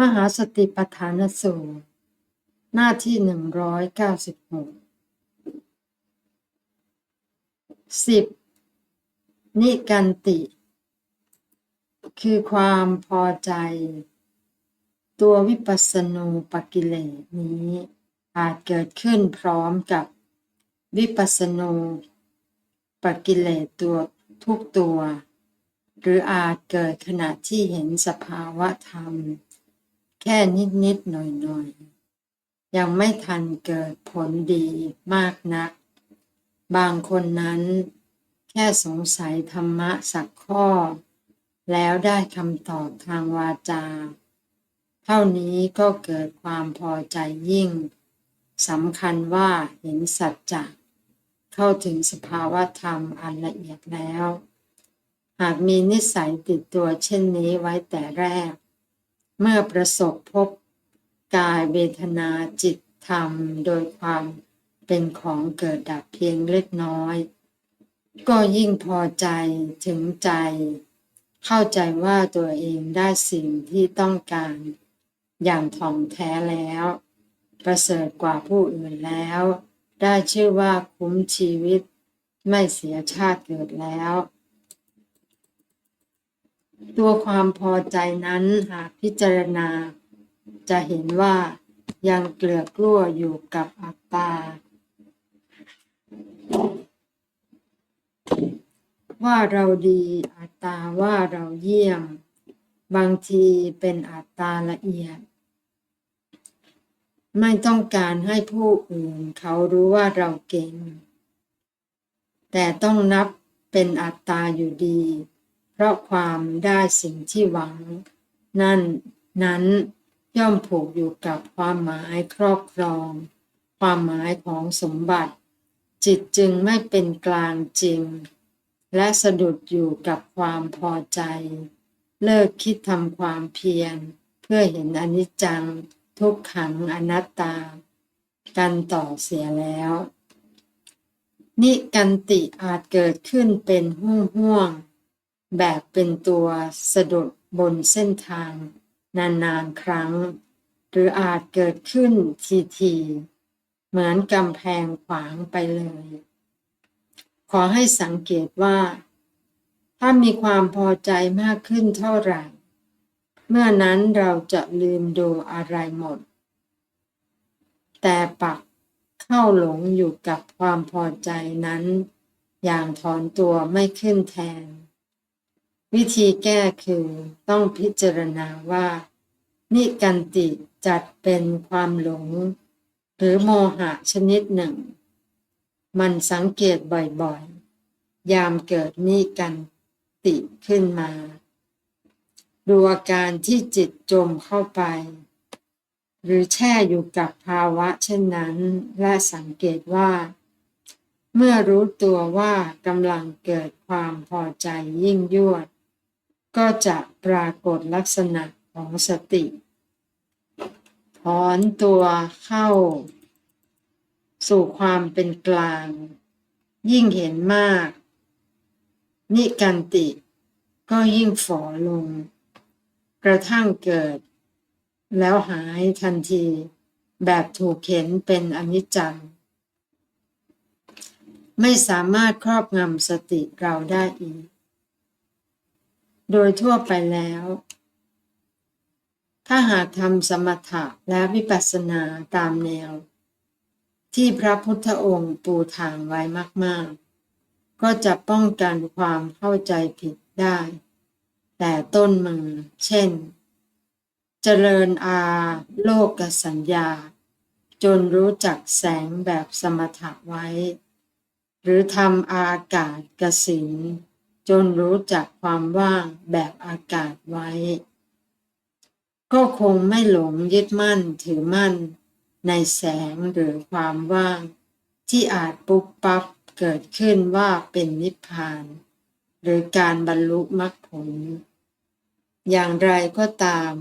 มหาสติปัฏฐานสูตร หน้าที่หนึ่งร้อยเก้าสิบหกสิบนิกันติ คือความพอใจ ตัววิปัสสนูปกิเลสนี้อาจเกิดขึ้นพร้อมกับวิปัสสนูปกิเลสตัวทุกตัว หรืออาจเกิดขณะที่เห็นสภาวะธรรม แค่นิดนิดหน่อยหน่อยยังไม่ทันเกิดผลดีมากนัก บางคนนั้น แค่สงสัยธรรมะสักข้อ แล้วได้คำตอบทางวาจา เท่านี้ก็เกิดความพอใจยิ่งสำคัญว่าเห็นสัจจะเข้าถึงสภาวะธรรมอันละเอียดแล้ว หากมีนิสัยติดตัวเช่นนี้ไว้แต่แรก เมื่อประสบพบกายเวทนาจิตธรรมโดยความเป็นของเกิดดับเพียงเล็กน้อย ก็ยิ่งพอใจถึงใจ เข้าใจว่าตัวเองได้สิ่งที่ต้องการ อย่างถ่องแท้แล้ว ประเสริฐกว่าผู้อื่นแล้ว ได้ชื่อว่าคุ้มชีวิต ไม่เสียชาติเกิดแล้ว ตัวความพอใจนั้นหากพิจารณา จะเห็นว่ายังเกลือกลั้วอยู่กับอัตตา ว่าเราดีอัตตาว่าเราเยี่ยม บางทีเป็นอัตตาละเอียด ไม่ต้องการให้ผู้อื่นเขารู้ว่าเราเก่ง แต่ต้องนับเป็นอัตตาอยู่ดี ราะความได้สิ่งที่หวัง นั่นนั้นย่อมผูกอยู่กับความหมายครอบครอง ความหมายของสมบัติ จิตจึงไม่เป็นกลางจริง และสะดุดอยู่กับความพอใจ เลิกคิดทำความเพียร เพื่อเห็นอนิจจัง ทุกขังอนัตตา กันต่อเสียแล้ว นิกันติอาจเกิดขึ้นเป็นห่วงห่วง แบบเป็นตัวสะดุดบนเส้นทาง นานๆครั้ง หรืออาจเกิดขึ้นทีๆเหมือนกำแพงขวางไปเลย ขอให้สังเกตว่า ถ้ามีความพอใจมากขึ้นเท่าไหร่ เมื่อนั้นเราจะลืมดูอะไรหมด แต่ปักเข้าหลงอยู่กับความพอใจนั้น อย่างถอนตัวไม่ขึ้นแทน วิธีแก้คือต้องพิจารณาว่า นิกันติจัดเป็นความหลง หรือโมหะชนิดหนึ่ง มันสังเกตบ่อยๆ ยามเกิดนิกันติขึ้นมา ดูอาการที่จิตจมเข้าไป หรือแช่อยู่กับภาวะเช่นนั้น และสังเกตว่า เมื่อรู้ตัวว่ากำลังเกิดความพอใจยิ่งยวด ก็จะปรากฏลักษณะของสติ ถอนตัวเข้า สู่ความเป็นกลาง ยิ่งเห็นมาก นิกันติก็ยิ่งฝ่อลง กระทั่งเกิด แล้วหายทันที แบบถูกเข็นเป็นอนิจจัง ไม่สามารถครอบงำสติเราได้อีก โดยทั่วไปแล้ว ถ้าหากทำสมถะและวิปัสสนาตามแนว ที่พระพุทธองค์ปูทางไว้มาก ๆ ก็จะป้องกันความเข้าใจผิดได้ แต่ต้นมือ เช่น เจริญอาโลกสัญญา จนรู้จักแสงแบบสมถะไว้ หรือทำอากาศกสิน จนรู้จักความว่างแบบอากาศไว้ ก็คงไม่หลงยึดมั่นถือมั่น ในแสงหรือความว่าง ที่อาจปุ๊บปั๊บเกิดขึ้นว่าเป็นนิพพาน หรือการบรรลุมรรคผล อย่างไรก็ตาม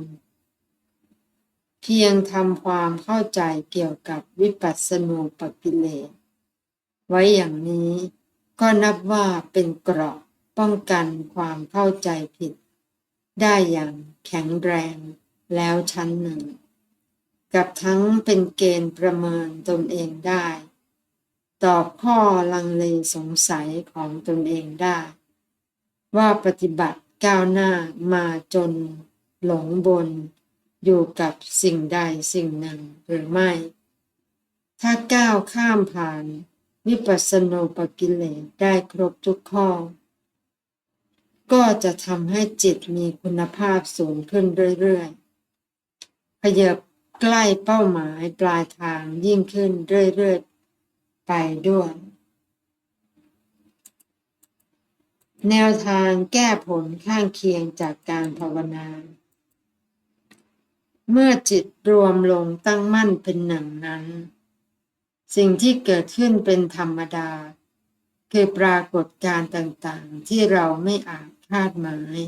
เพียงทำความเข้าใจเกี่ยวกับวิปัสสนูปกิเลสไว้อย่างนี้ก็นับว่าเป็นเกราะ ป้องกันความเข้าใจผิด ได้อย่างแข็งแรงแล้วชั้นหนึ่ง กับทั้งเป็นเกณฑ์ประเมินตนเองได้ ตอบข้อลังเลสงสัยของตนเองได้ ว่าปฏิบัติก้าวหน้ามาจนหลงบน อยู่กับสิ่งใดสิ่งหนึ่งหรือไม่ ถ้าก้าวข้ามผ่านวิปัสสโนปกิเลสได้ครบทุกข้อ ก็จะทำให้จิตมีคุณภาพสูงขึ้นเรื่อยๆขยับใกล้เป้าหมายปลายทางยิ่งขึ้นเรื่อยๆ ไปด้วย แนวทางแก้ผลข้างเคียงจากการภาวนา เมื่อจิตรวมลงตั้งมั่นเป็นหนึ่งนั้น สิ่งที่เกิดขึ้นเป็นธรรมดา คือปรากฏการณ์ต่างๆที่เราไม่อาจ คาดหมาย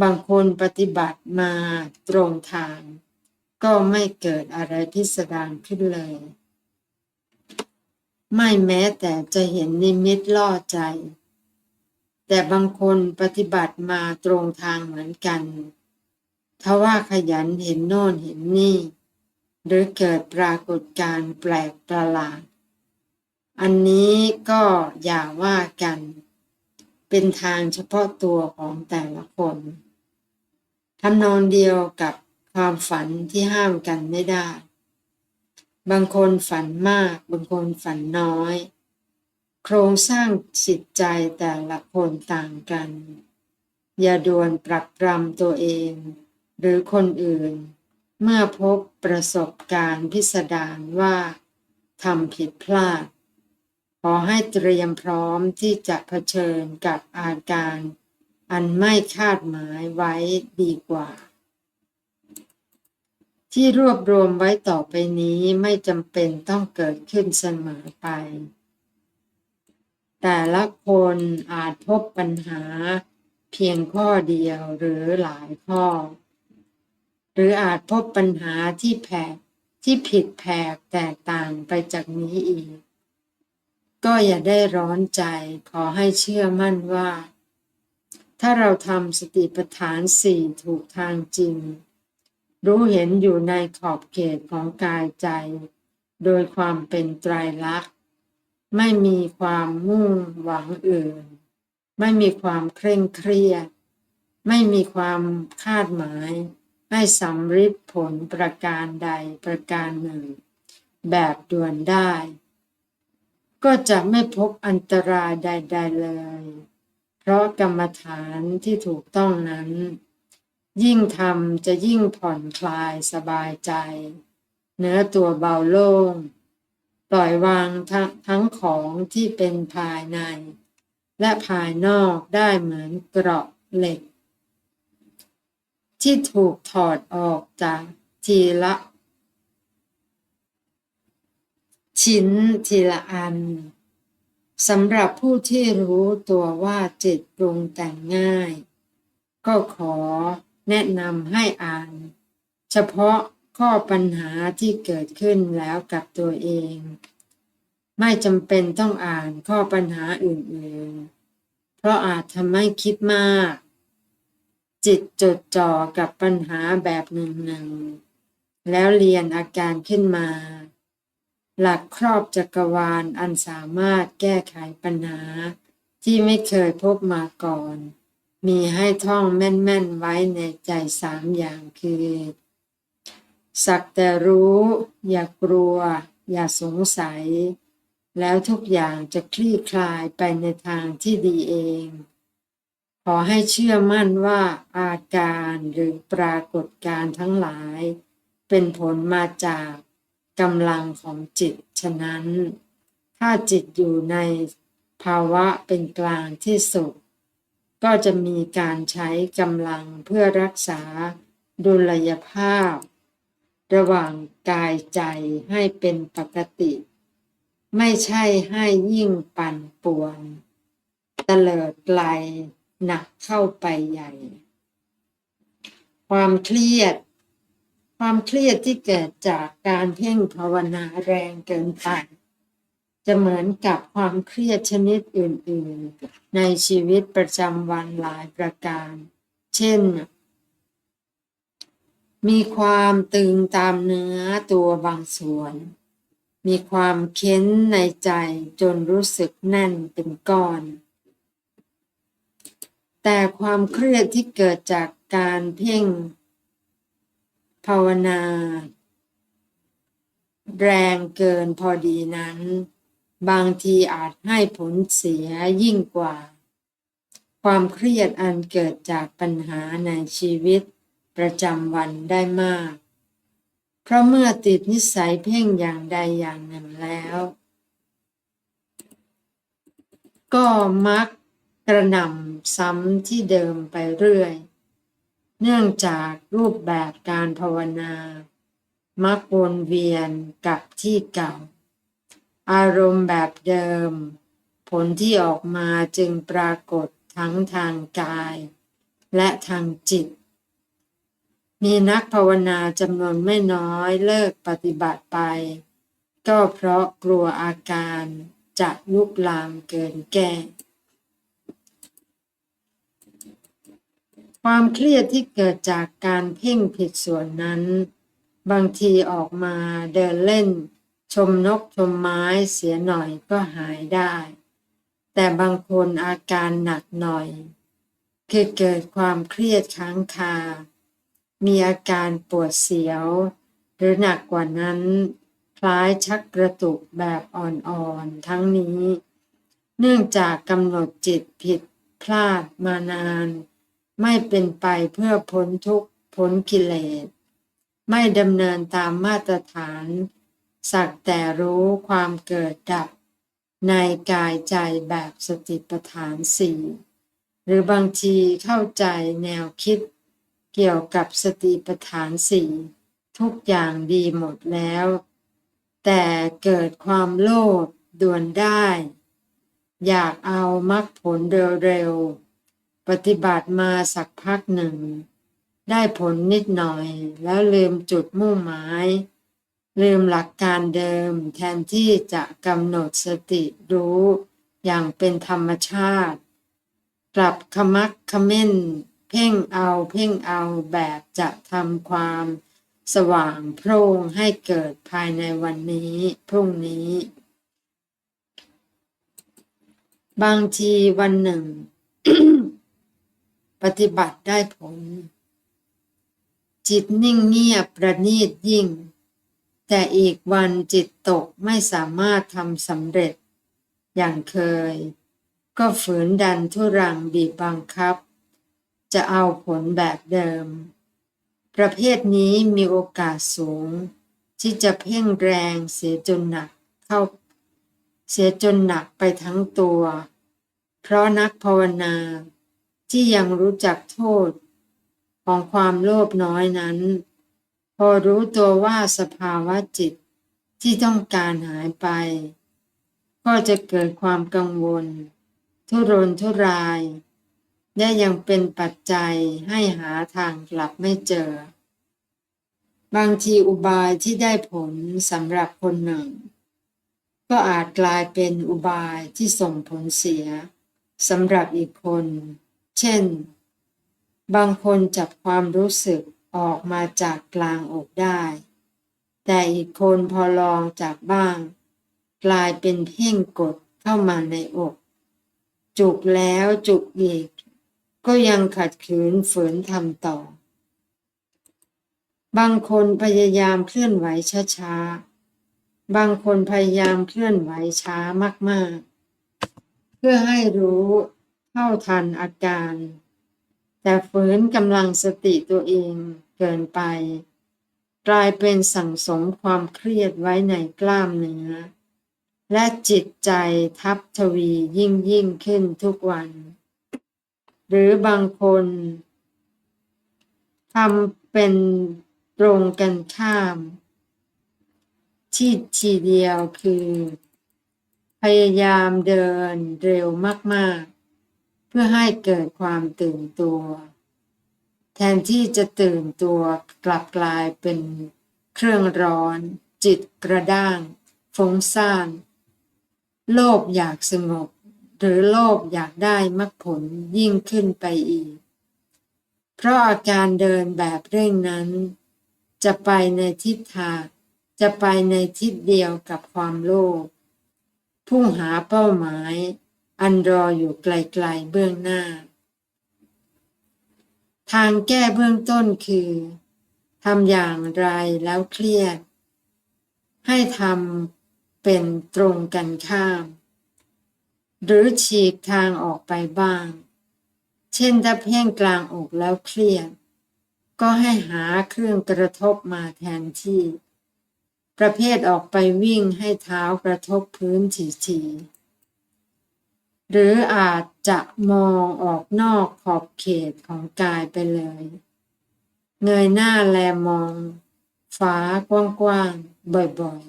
บางคนปฏิบัติมาตรงทาง ก็ไม่เกิดอะไรพิสดารขึ้นเลย ไม่แม้แต่จะเห็นนิมิตล่อใจ แต่บางคนปฏิบัติมาตรงทางเหมือนกันทว่าขยันเห็นโน่นเห็นนี่ หรือเกิดปรากฏการณ์แปลกประหลาด อันนี้ก็อย่าว่ากัน เป็นทางเฉพาะตัวของแต่ละคนทำนองเดียวกับความฝันที่ห้ามกันไม่ได้ บางคนฝันมาก บางคนฝันน้อย โครงสร้างจิตใจแต่ละคนต่างกัน อย่าด่วนปรับปรำตัวเอง หรือคนอื่น เมื่อพบประสบการณ์พิสดารว่าทำผิดพลาด ขอให้เตรียมพร้อมที่จะเผชิญกับอาการอันไม่คาดหมายไว้ดีกว่า ที่รวบรวมไว้ต่อไปนี้ไม่จำเป็นต้องเกิดขึ้นเสมอไป แต่ละคนอาจพบปัญหาเพียงข้อเดียวหรือหลายข้อ หรืออาจพบปัญหาที่แผกที่ผิดแผกแตกต่างไปจากนี้อีก ก็อย่าได้ร้อนใจขอให้เชื่อมั่นว่า ถ้าเราทำสติปัฏฐานสี่ถูกทางจริง รู้เห็นอยู่ในขอบเขตของกายใจ โดยความเป็นไตรลักษณ์ ไม่มีความมุ่งหวังอื่น ไม่มีความเคร่งเครียด ไม่มีความคาดหมาย ให้สำฤทธิ์ผลประการใดประการหนึ่ง แบบด่วนได้ ก็จะไม่พบอันตรายใด ๆเลย เพราะกรรมฐานที่ถูกต้องนั้น ยิ่งทำจะยิ่งผ่อนคลายสบายใจ เนื้อตัวเบาโล่ง ปล่อยวางททั้งของที่เป็นภายใน และภายนอกได้เหมือนเกราะเหล็ก ที่ถูกถอดออกจากทีละ ชิ้นทีละอันสำหรับผู้ที่รู้ตัวว่าจิตปรุงแต่งง่าย ก็ขอแนะนำให้อ่าน เฉพาะข้อปัญหาที่เกิดขึ้นแล้วกับตัวเอง ไม่จำเป็นต้องอ่านข้อปัญหาอื่นๆ เพราะอาจทำให้คิดมาก จิตจดจ่อกับปัญหาแบบหนึ่งๆ แล้วเรียนอาการขึ้นมา หลักครอบจักรวาลอันสามารถแก้ไขปัญหา ที่ไม่เคยพบมาก่อน มีให้ท่องแม่นๆไว้ในใจสามอย่างคือ สักแต่รู้ อย่ากลัว อย่าสงสัย แล้วทุกอย่างจะคลี่คลายไปในทางที่ดีเอง ขอให้เชื่อมั่นว่าอาการหรือปรากฏการทั้งหลาย เป็นผลมาจาก กำลังของจิต ฉะนั้น ถ้าจิตอยู่ในภาวะเป็นกลางที่สุด ก็จะมีการใช้กำลังเพื่อรักษาดุลยภาพ ระหว่างกายใจให้เป็นปกติ ไม่ใช่ให้ยิ่งปั่นป่วนเตลิดไกลหนักเข้าไปใหญ่ ความเครียด ความเครียดที่เกิดจากการเพ่งภาวนาแรงเกินไป จะเหมือนกับความเครียดชนิดอื่น ๆ ในชีวิตประจำวันหลายประการ เช่น มีความตึงตามเนื้อตัวบางส่วน มีความเค้นในใจจนรู้สึกแน่นเป็นก้อน แต่ความเครียดที่เกิดจากการเพ่ง ภาวนา แรงเกินพอดีนั้น บางทีอาจให้ผลเสียยิ่งกว่า ความเครียดอันเกิดจากปัญหาในชีวิตประจำวันได้มาก เพราะเมื่อติดนิสัยเพ่งอย่างใดอย่างหนึ่งแล้ว ก็มักกระหน่ำซ้ำที่เดิมไปเรื่อย เนื่องจากรูปแบบการภาวนา มักวนเวียนกับที่เก่า อารมณ์แบบเดิม ผลที่ออกมาจึงปรากฏทั้งทางกาย และทางจิต มีนักภาวนาจำนวนไม่น้อยเลิกปฏิบัติไป ก็เพราะกลัวอาการจะลุกลามเกินแก้ ความเครียดที่เกิดจากการเพ่งผิดส่วนนั้น บางทีออกมาเดินเล่น ชมนกชมไม้เสียหน่อยก็หายได้ แต่บางคนอาการหนักหน่อย คือเกิดความเครียดค้างคา มีอาการปวดเสียว หรือหนักกว่านั้น คล้ายชักกระตุกแบบอ่อนๆทั้งนี้ เนื่องจากกำหนดจิตผิดพลาดมานาน ไม่เป็นไปเพื่อพ้นทุกข์พ้นกิเลส ไม่ดำเนินตามมาตรฐาน สักแต่รู้ความเกิดดับ ในกายใจแบบสติปัฏฐานสี่หรือบางทีเข้าใจแนวคิด เกี่ยวกับสติปัฏฐานสี่ทุกอย่างดีหมดแล้ว แต่เกิดความโลภด่วนได้ อยากเอามรรคผลเร็วๆ ปฏิบัติมาสักพักหนึ่ง ได้ผลนิดหน่อย แล้วลืมจุดมุ่งหมาย ลืมหลักการเดิม แทนที่จะกำหนดสติรู้อย่างเป็นธรรมชาติ กลับขมักขม้น เพ่งเอาเพ่งเอาแบบจะทำความสว่างโพร่งให้เกิดภายในวันนี้ พรุ่งนี้ บางทีวันหนึ่ง ปฏิบัติได้ผล จิตนิ่งเงียบประณีตยิ่ง แต่อีกวันจิตตกไม่สามารถทำสำเร็จ อย่างเคย ก็ฝืนดันทุรังบีบบังคับ จะเอาผลแบบเดิม ประเภทนี้มีโอกาสสูง ที่จะเพ่งแรงเสียจนหนักเข้า เสียจนหนักไปทั้งตัว เพราะนักภาวนา ที่ยังรู้จักโทษของความโลภน้อยนั้น พอรู้ตัวว่าสภาวะจิตที่ต้องการหายไป ก็จะเกิดความกังวล ทุรนทุราย และยังเป็นปัจจัยให้หาทางกลับไม่เจอ บางทีอุบายที่ได้ผลสำหรับคนหนึ่ง ก็อาจกลายเป็นอุบายที่ส่งผลเสียสำหรับอีกคน เช่น บางคนจับความรู้สึกออกมาจากกลางอกได้ แต่อีกคนพอลองจากบ้าง กลายเป็นเพ่งกดเข้ามาในอก จุกแล้วจุกอีก ก็ยังขัดขืนฝืนทำต่อ บางคนพยายามเคลื่อนไหวช้าๆ บางคนพยายามเคลื่อนไหวช้ามากๆ เพื่อให้รู้ เท่าทันอาการ แต่ฝืนกำลังสติตัวเองเกินไป กลายเป็นสั่งสมความเครียดไว้ในกล้ามเนื้อ และจิตใจทับทวียิ่งยิ่งขึ้นทุกวัน หรือบางคนทำเป็นตรงกันข้ามที่ทีเดียวคือ พยายามเดินเร็วมาก ๆ เพื่อให้เกิดความตื่นตัว แทนที่จะตื่นตัวกลับกลายเป็นเครื่องร้อน จิตกระด้างฟุ้งซ่านโลภอยากสงบ หรือโลภอยากได้มรรคผลยิ่งขึ้นไปอีก เพราะอาการเดินแบบเร่งนั้น จะไปในทิศทาง จะไปในทิศเดียวกับความโลภพุ่งหาเป้าหมาย อันรออยู่ไกลๆเบื้องหน้า ทางแก้เบื้องต้นคือทำอย่างไรแล้วเครียด ให้ทำเป็นตรงกันข้าม หรือฉีกทางออกไปบ้าง เช่นถ้าเพ่งกลางอกแล้วเครียด ก็ให้หาเครื่องกระทบมาแทนที่ ประเภทออกไปวิ่งให้เท้ากระทบพื้นทีๆ หรืออาจจะมองออกนอกขอบเขตของกายไปเลย เงยหน้าแลมองฟ้ากว้างๆบ่อย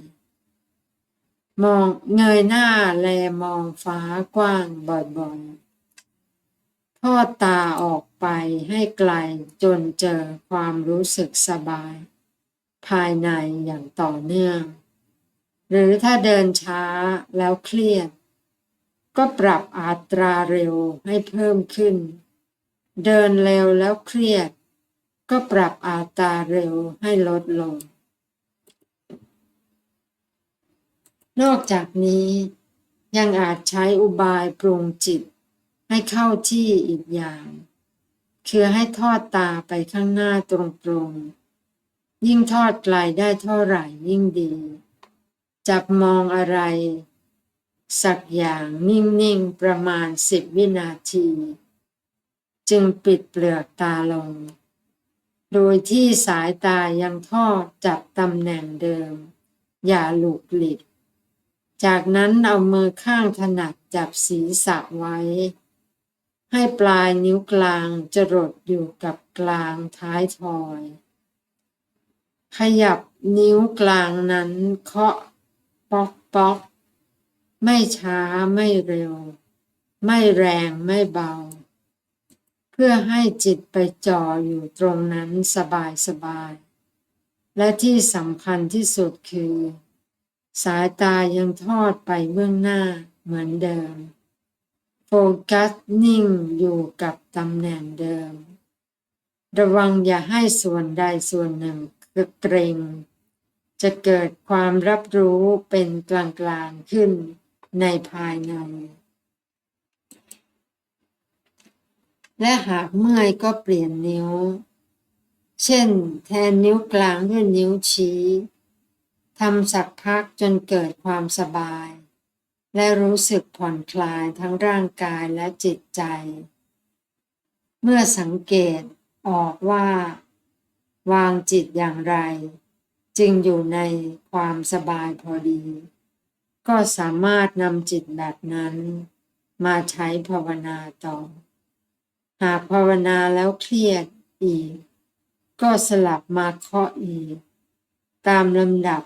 ๆ มองเงยหน้าแลมองฟ้ากว้างบ่อยๆ ทอดตาออกไปให้ไกลจนเจอความรู้สึกสบาย ภายในอย่างต่อเนื่อง หรือถ้าเดินช้าแล้วเครียด ก็ปรับอัตราเร็วให้เพิ่มขึ้น เดินเร็วแล้วเครียด ก็ปรับอัตราเร็วให้ลดลง นอกจากนี้ยังอาจใช้อุบายปรุงจิตให้เข้าที่อีกอย่าง คือให้ทอดตาไปข้างหน้าตรงๆ ยิ่งทอดไกลได้เท่าไหร่ยิ่งดี จับมองอะไร สักอย่างนิ่งๆประมาณสิบวินาที จึงปิดเปลือกตาลง โดยที่สายตายังทอดจับตำแหน่งเดิม อย่าหลุกหลิกจากนั้นเอามือข้างถนัดจับศีรษะไว้ ให้ปลายนิ้วกลางจรดอยู่กับกลางท้ายทอย ขยับนิ้วกลางนั้นเคาะป๊อกป๊อก ไม่ช้าไม่เร็ว ไม่แรงไม่เบา เพื่อให้จิตไปจ่ออยู่ตรงนั้นสบายสบาย และที่สำคัญที่สุดคือ สายตายังทอดไปเบื้องหน้าเหมือนเดิม โฟกัสนิ่งอยู่กับตำแหน่งเดิม ระวังอย่าให้ส่วนใดส่วนหนึ่งเกรงจะเกิดความรับรู้เป็นกลางๆขึ้น ในภายใน และหากเมื่อยก็เปลี่ยนนิ้ว เช่น แทนนิ้วกลางด้วยนิ้วชี้ทำสักพักจนเกิดความสบาย และรู้สึกผ่อนคลายทั้งร่างกายและจิตใจ เมื่อสังเกตออกว่า วางจิตอย่างไร จึงอยู่ในความสบายพอดี ก็สามารถนำจิตแบบนั้นมาใช้ภาวนาต่อ หากภาวนาแล้วเครียดอีก ก็สลับมาเคาะอีก ตามลำดับ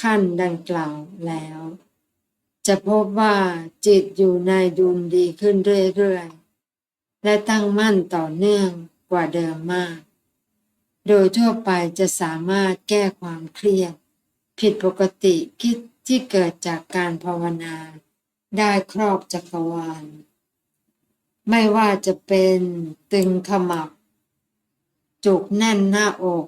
ขั้นดังกล่าวแล้ว จะพบว่าจิตอยู่ในดุลดีขึ้นเรื่อยๆ และตั้งมั่นต่อเนื่องกว่าเดิมมาก โดยทั่วไปจะสามารถแก้ความเครียด ผิดปกติคิด ที่เกิดจากการภาวนา ได้ครอบจักรวาล ไม่ว่าจะเป็นตึงขมับ จุกแน่นหน้าอก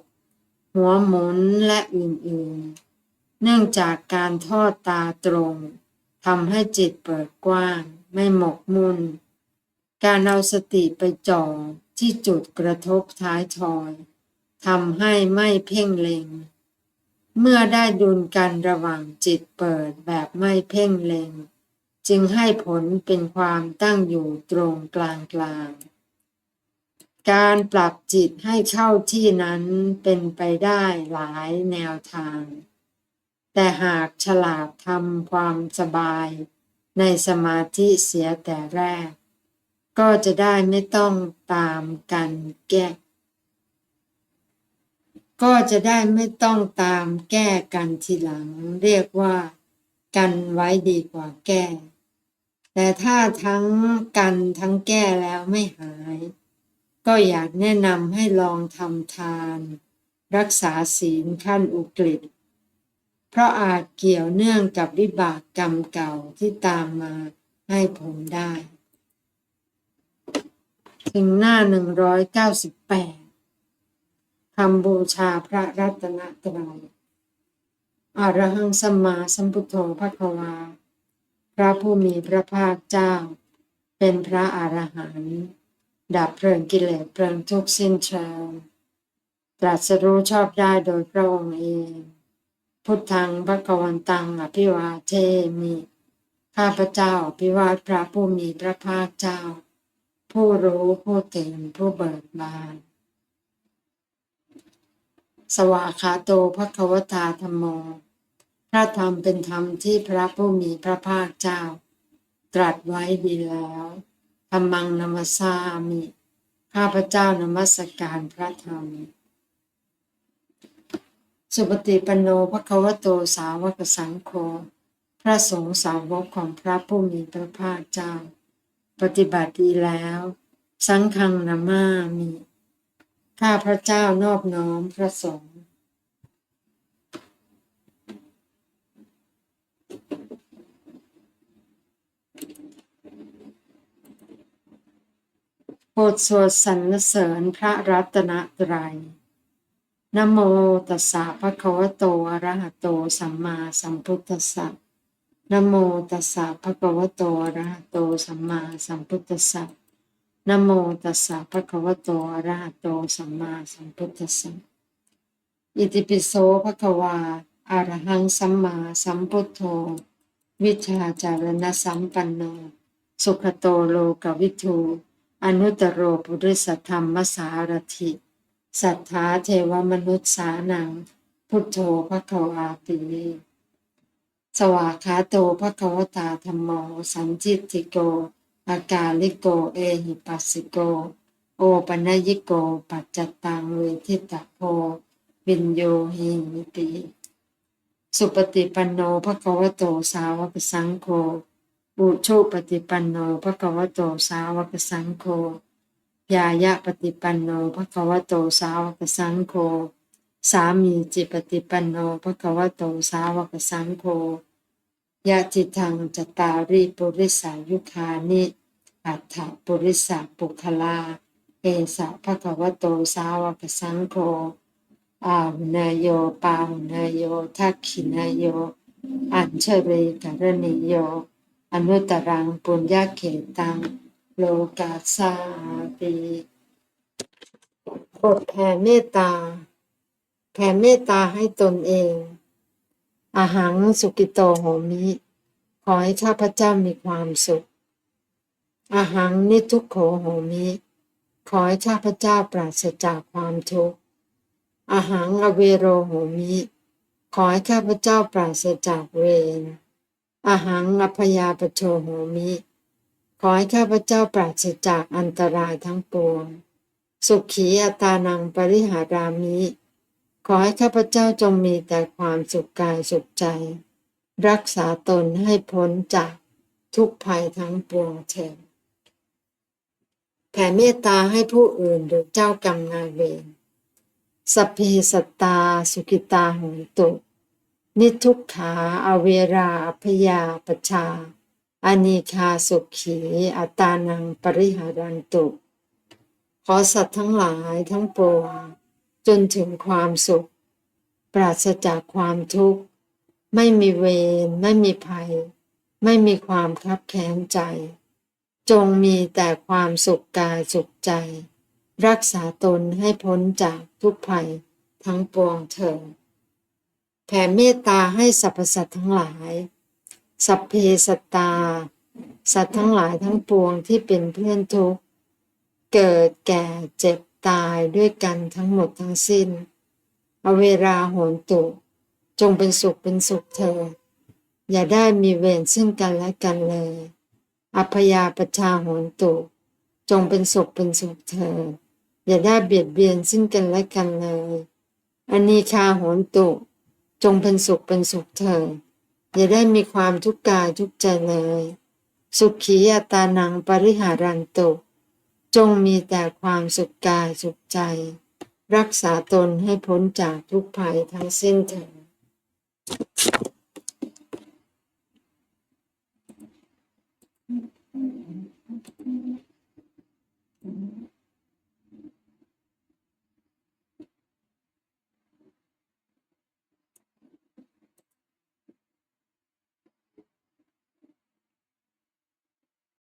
หัวหมุนและอื่นๆ เนื่องจากการทอดตาตรงทำให้จิตเปิดกว้าง ไม่หมกมุ่น การเอาสติไปจ่อที่จุดกระทบท้ายทอยทำให้ไม่เพ่งเล็ง เมื่อได้ดุลกันระหว่างจิตเปิดแบบไม่เพ่งเล็ง จึงให้ผลเป็นความตั้งอยู่ตรงกลางกลางการปรับจิตให้เข้าที่นั้นเป็นไปได้หลายแนวทาง แต่หากฉลาดทำความสบายในสมาธิเสียแต่แรก ก็จะได้ไม่ต้องตามกันแก้ ก็จะได้ไม่ต้องตามแก้กันทีหลัง เรียกว่า กันไว้ดีกว่าแก้ แต่ถ้าทั้งกันทั้งแก้แล้วไม่หาย ก็อยากแนะนำให้ลองทำทาน รักษาศีลขั้นอุกฤษเพราะอาจเกี่ยวเนื่องกับวิบากกรรมเก่าที่ตามมาให้ผมได้ ถึงหน้า 198ำบูชาพระรัตนตรัยอรหังสัมมาสัมพุทโธพระควา พระผู้มีพระภาคเจ้า เป็นพระอรหันต์ดับเพลิงกิเลสเพลิงทุกข์สิ้นเชิงตรัสรู้ชอบได้โดยพระองค์เอง พุทธังพระกวันตังอภิวาเทมิ ข้าพเจ้าอภิวาทพระผู้มีพระภาคเจ้า ผู้รู้ผู้ตื่นผู้เบิกบาน สวากขาโตภควตาธรรมโม พระธรรมเป็นธรรมที่พระผู้มีพระภาคเจ้า ตรัสไว้ดีแล้วธรรมังนมัสสามิ ข้าพเจ้านมัสการพระธรรม สุปฏิปันโนภควโตสาวกสังโฆ พระสงฆ์สาวกของพระผู้มีพระภาคเจ้า ปฏิบัติดีแล้ว สังฆังนามามิ ข้าพระเจ้านอบน้อมพระสงฆ์โปรดสวดสรรเสริญพระรัตนตรัยนโมตัสสะภะคะวะโตอะระหะโตสัมมาสัมพุทธัสสะนโมตัสสะภะคะวะโตอะระหะโตสัมมาสัมพุทธัสสะ นะโมตัสสะภะคะวะโตอะระหะโตสัมมาสัมพุทธัสสะอิติปิโสภะคะวาอะระหังสัมมาสัมพุทโธ วิชาจารณสัมปันโน สุขโตโลกวิทูอนุตตรโรปุริสธรรมสารถิสัทธาเทวมนุษย์สานัง พุทโธภควาติสวากขาโตภควตาธรรมโมสันจิตติโก อากาลิโก เอหิปัสสิโก โอปัญญิโก ปัจจตังเวทิตาโพวินโยหิมิติ สุปฏิปันโนภควโตสาวกสังโฆบุชุปฏิปันโนภควโตสาวกสังโฆยายะปฏิปันโนภควโตสาวกสังโฆสามีจิปฏิปันโนภควโตสาวกสังโฆ ยะจิทังจตาริปุริสายุคานิอัฏฐปุริสาปุคลา เอสะภควโตสาวกสังโฆอาหุนายโยปาหุนายโยทักขินายโย อัญเชเรกรณิโย อนุตรังปุญญาเขตัง โลกาสาติบทแผ่เมตตา แผ่เมตตาให้ตนเอง อาหังสุกิโตโหมิ ขอให้ข้าพเจ้ามีความสุข อาหังนิทุกโขโหมิ ขอให้ข้าพเจ้าปราศจากความทุกข์ อาหังอเวโรโหมิ ขอให้ข้าพเจ้าปราศจากเวร อาหังอพยาปโชโหมิ ขอให้ข้าพเจ้าปราศจากอันตรายทั้งปวง สุขีอัตานังปริหารามิ ขอให้ข้าพเจ้าจงมีแต่ความสุขกายสุขใจ รักษาตนให้พ้นจากทุกภัยทั้งปวงเถิดแผ่เมตตาให้ผู้อื่นหรือเจ้ากรรมนายเวรสัพเพสตาสุขิตาหนตุ นิทุกขาอเวราอพยาปชาอานิคาสุขีอัตานังปริหารันตุ ขอสัตว์ทั้งหลายทั้งปวง จนถึงความสุข ปราศจากความทุกข์ ไม่มีเวรไม่มีภัย ไม่มีความคับแค้นใจ จงมีแต่ความสุขกายสุขใจ รักษาตนให้พ้นจากทุกภัยทั้งปวงเถิดแผ่เมตตาให้สรรพสัตว์ทั้งหลาย สัพเพสัตตา สัตว์ทั้งหลายทั้งปวงที่เป็นเพื่อนทุกข์ เกิดแก่เจ็บ ตายด้วยกันทั้งหมดทั้งสิ้น อเวราโหนตุ จงเป็นสุขเป็นสุขเถิดอย่าได้มีเวรซึ่งกันและกันเลย อัพยาปชาโหนตุ จงเป็นสุขเป็นสุขเถิดอย่าได้เบียดเบียนซึ่งกันและกันเลยอันนีคาโหนตุ จงเป็นสุขเป็นสุขเถิดอย่าได้มีความทุกข์กายทุกใจเลย สุขีอัตานังปริหารันตุ จงมีแต่ความสุขกายสุขใจ รักษาตนให้พ้นจากทุกภัยทั้งสิ้นเถิด